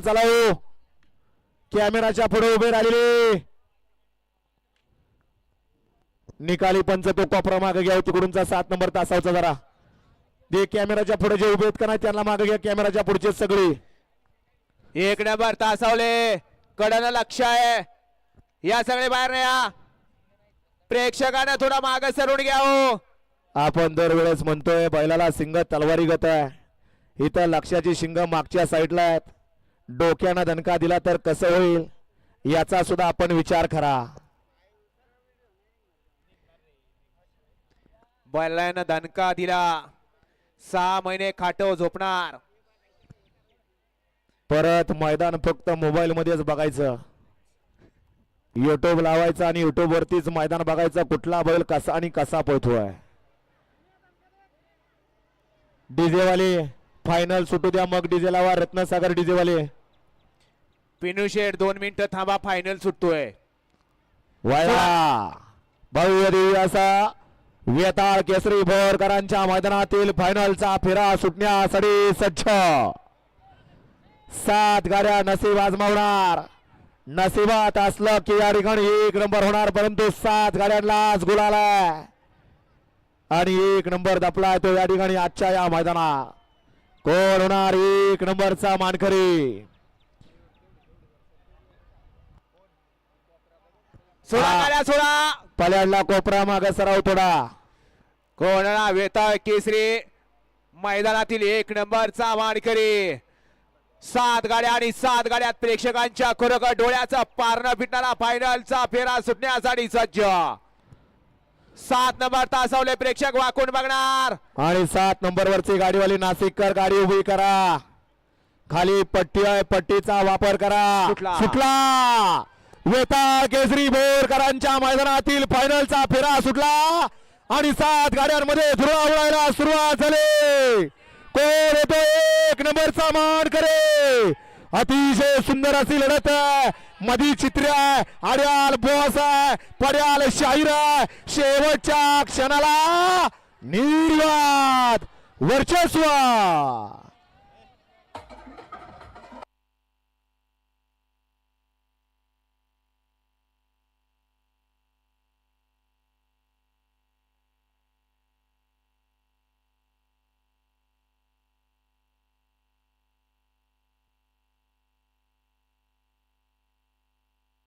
चला हो? कॅमेराच्या पुढे उभे राहिलेले. निकाली पंच तो कोपरा मागे घ्या हो तिकडूनचा सात नंबर तासावचा जरा. ते कॅमेराच्या पुढे जे उभे आहेत का नाही त्यांना मागे घ्या कॅमेराच्या पुढचे सगळे. एक नंबर तासावले. कडनं लक्ष आहे. या सगळे बाहेर नाही या. प्रेक्षकांना थोडा माग सरून घ्या हो. आपण दरवेळेस म्हणतोय बैलाला सिंग तलवारी गत आहे. इथं लक्षाची शिंग मागच्या साईडला आहेत. डोक्यानं दणका दिला तर कसं होईल? याचा सुद्धा आपण विचार करा. बैलानं दणका दिला. सहा महिने खाटो झोपणार. परत मैदान फक्त मोबाईल मध्येच बघायचं. युट्यूब लावायचं आणि युट्यूब वरतीच मैदान बघायचं. कुठला बैल कसा आणि कसा पळतोय. डीजे वाले फायनल सुटू द्या मग डीजे लावा रत्नसागर डीजे वाले पिनू शेठ दोन मिनिटं थांबा फायनल सुटतोय. वाया भव्य दिव्य असा वेताळ केसरी भोरकरांच्या मैदानातील फायनलचा फेरा सुटण्यासाठी सज्ज. सात गाड्या नसीब आजमावणार. नशिबात असलं की या ठिकाणी एक नंबर होणार परंतु सात गाड्यांनाच गुलालाय आणि एक नंबर दपलाय तो या ठिकाणी आजच्या या मैदानात. कोण होणार एक नंबरचा मानकरी? सोडा. गाड्या सोडा. पल्याडला कोपरा माग सराव थोडा. कोणा वेताळ केसरी? मैदानातील एक नंबरचा मानकरी. सात गाड्या आणि सात गाड्यात प्रेक्षकांच्या खरोखर डोळ्याचा पारणं फिटणारा फायनलचा फेरा सुटण्यासाठी सज्ज. सात नंबर तासावले प्रेक्षक वाकून बघणार. आणि सात नंबर वरची गाडीवाली नाशिककर गाडी उभी करा. खाली पट्टी आहे पट्टीचा वापर करा. सुटला. वेता वेताळ केसरी बोरकरांच्या मैदानातील फायनलचा फेरा सुटला. आणि सात गाड्यांमध्ये धुरा उडायला सुरुवात झाली. कोण येतो एक नंबरचा मान करे अतिशय सुंदर अशी लढत मधी चित्र आहे. आड्याल बॉस आहे. पड्याल शाहीर आहे. शेवटच्या क्षणाला निर्वाद वर्चस्व.